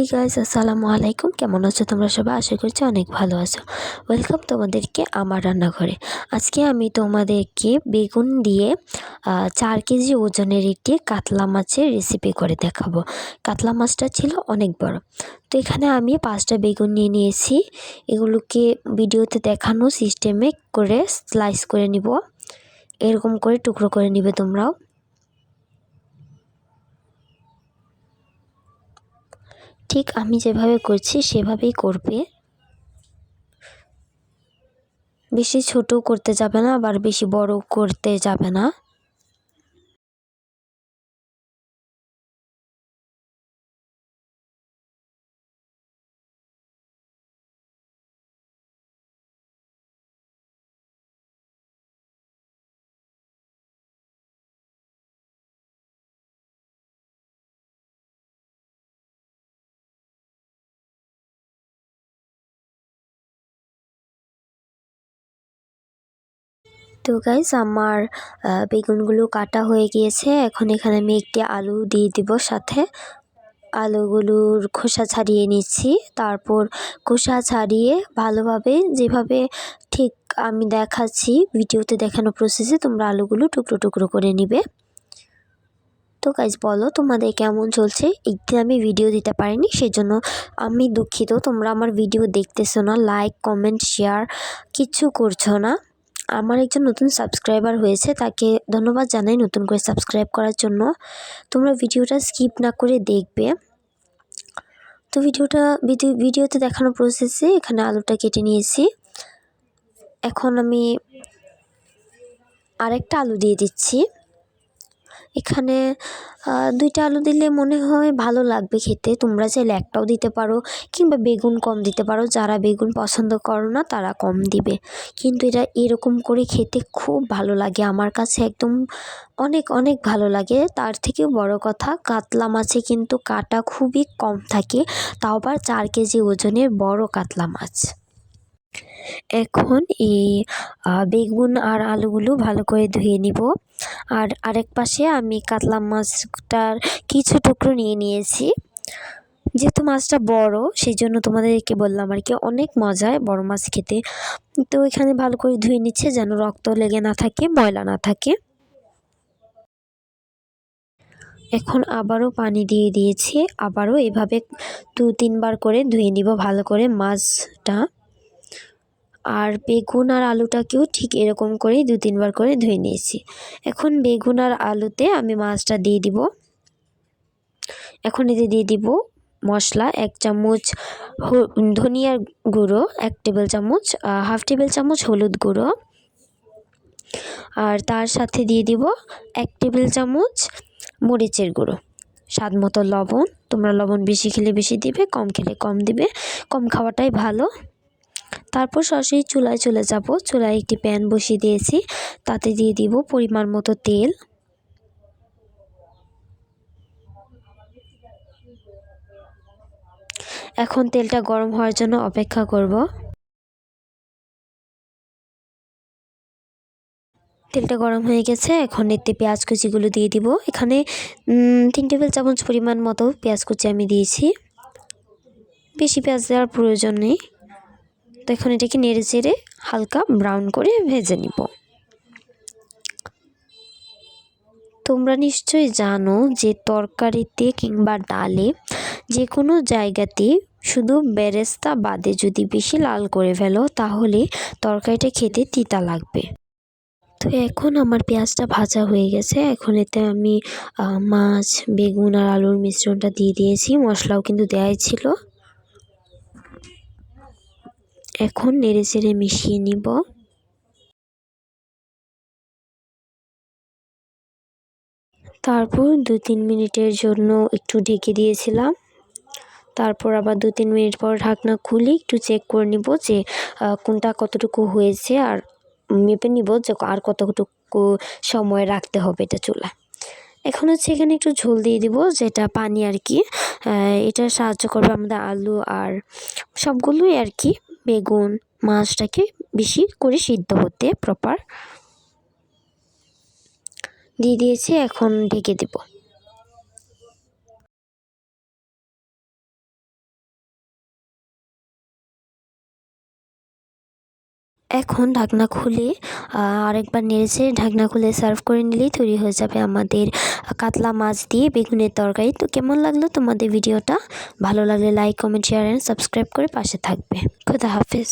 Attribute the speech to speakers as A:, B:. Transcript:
A: Hey guys আসসালামু আলাইকুম কেমন আছো তোমরা সবাই? আশা করছি অনেক ভালো আছো। ওয়েলকাম তোমাদেরকে আমার রান্নাঘরে। আজকে আমি তোমাদেরকে বেগুন দিয়ে চার কেজি ওজনের একটি কাতলা মাছের রেসিপি করে দেখাবো। কাতলা মাছটা ছিল অনেক বড়। তো এখানে আমি পাঁচটা বেগুন নিয়ে নিয়েছি। এগুলোকে ভিডিওতে দেখানো সিস্টেমে করে স্লাইস করে নিব। এরকম করে টুকরো করে নিবে তোমরাও। ঠিক আমি যেভাবে করছি, সেভাবেই করবে। বেশি ছোট করতে যাবে না, আবার বেশি বড় করতে যাবে না। তো গাইজ আমার বেগুনগুলো কাটা হয়ে গিয়েছে। এখন এখানে আমি একটি আলু দিয়ে দিব সাথে। আলুগুলোর খোসা ছাড়িয়ে নিচ্ছি। তারপর খোসা ছাড়িয়ে ভালোভাবে যেভাবে ঠিক আমি দেখাচ্ছি ভিডিওতে দেখানো প্রসেসে তোমরা আলুগুলো টুকরো টুকরো করে নিবে। তো গাইজ বলো তোমাদের কেমন চলছে? একদিন আমি ভিডিও দিতে পারিনি, সেজন্য আমি দুঃখিত। তোমরা আমার ভিডিও দেখতেছো না লাইক কমেন্ট শেয়ার কিচ্ছু করছ না। আমার একজন নতুন সাবস্ক্রাইবার হয়েছে, তাকে ধন্যবাদ জানাই নতুন করে সাবস্ক্রাইব করার জন্য। তোমরা ভিডিওটা স্কিপ না করে দেখবে। তো ভিডিওটা ভিডিওতে দেখানো প্রসেসে এখানে আলুটা কেটে নিয়েছি। এখন আমি আরেকটা আলু দিয়ে দিচ্ছি। এখানে দুইটা আলু দিলে মনে হয় ভালো লাগবে খেতে। তোমরা চাইলে একটাও দিতে পারো, কিংবা বেগুন কম দিতে পারো। যারা বেগুন পছন্দ করো না, তারা কম দিবে। কিন্তু এটা এরকম করে খেতে খুব ভালো লাগে। আমার কাছে একদম অনেক অনেক ভালো লাগে। তার থেকেও বড় কথা, কাতলা মাছে কিন্তু কাটা খুবই কম থাকে। তাও আবার চার কেজি ওজনের বড় কাতলা মাছ। এখন এই বেগুন আর আলুগুলো ভালো করে ধুয়ে নিব। আর আরেক পাশে আমি কাতলা মাছটার কিছু টুকরো নিয়ে নিয়েছি। যেহেতু মাছটা বড় সেই জন্য তোমাদেরকে বললাম আর কি, অনেক মজায় বড় মাছ খেতে। তো এখানে ভালো করে ধুয়ে নিচ্ছে যেন রক্ত লেগে না থাকে, ময়লা না থাকে। এখন আবারও পানি দিয়ে দিয়েছি, আবারও এভাবে দু তিনবার করে ধুয়ে নিব, ভালো করে মাছটা। আর বেগুন আর আলুটাকেও ঠিক এরকম করেই দু তিনবার করে ধুয়ে নিয়েছি। এখন বেগুন আর আলুতে আমি মাছটা দিয়ে দিব। এখন এতে দিয়ে দিব মশলা, এক চামচ ধনিয়ার গুঁড়ো, এক টেবিল চামচ হাফ টেবিল চামচ হলুদ গুঁড়ো। আর তার সাথে দিয়ে দিব এক টেবিল চামচ মরিচের গুঁড়ো। স্বাদ মতো লবণ, তোমরা লবণ বেশি খেলে বেশি দিবে, কম খেলে কম দিবে। কম খাওয়াটাই ভালো। তারপর সরাসরি চুলায় চলে যাব। চুলায় একটি প্যান বসিয়ে দিয়েছি। তাতে দিয়ে দিব পরিমাণ মতো তেল। এখন তেলটা গরম হওয়ার জন্য অপেক্ষা করব। তেলটা গরম হয়ে গেছে। এখন এতে পেঁয়াজ কুচিগুলো দিয়ে দিব। এখানে তিন টেবিল চামচ পরিমাণ মতো পেঁয়াজ কুচি আমি দিয়েছি। বেশি পেঁয়াজ দেওয়ার প্রয়োজন নেই। তো এখন এটাকে নেড়ে চেড়ে হালকা ব্রাউন করে ভেজে নিব। তোমরা নিশ্চয়ই জানো যে তরকারিতে কিংবা ডালে যে কোনো জায়গাতে শুধু বেরেস্তা বাদে যদি বেশি লাল করে ফেলো, তাহলে তরকারিটা খেতে তিতা লাগবে। তো এখন আমার পেঁয়াজটা ভাজা হয়ে গেছে। এখন এতে আমি মাছ, বেগুন আর আলুর মিশ্রণটা দিয়ে দিয়েছি। মশলাও কিন্তু দেওয়াই ছিল। এখন নেড়ে চেড়ে মিশিয়ে নিব। তারপর দু তিন মিনিটের জন্য একটু ঢেকে দিয়েছিলাম। তারপর আবার দু তিন মিনিট পর ঢাকনা খুলে একটু চেক করে নিব যে কোনটা কতটুকু হয়েছে আর মেপে নিব যে, আর কতটুকু সময় রাখতে হবে এটা চুলা এখন হচ্ছে এখানে একটু ঝোল দিয়ে দিব, যেটা পানি আর কি। এটা সাহায্য করবে আমাদের আলু আর সবগুলোই আর কি, বেগুন, মাছটাকে বেশি করে সিদ্ধ হতে প্রপার দিয়ে দিয়েছি, এখন ঢেকে দেবো। এখন ঢাকনা খুলে আরেকবার নেড়েছে ঢাকনা খুলে সার্ভ করে নিলেই তৈরি হয়ে যাবে আমাদের কাতলা মাছ দিয়ে বেগুনের তরকারি। তো কেমন লাগল তোমাদের ভিডিওটা? ভালো লাগলে like comment share and subscribe করে পাশে থাকবে। খুদা হাফেজ।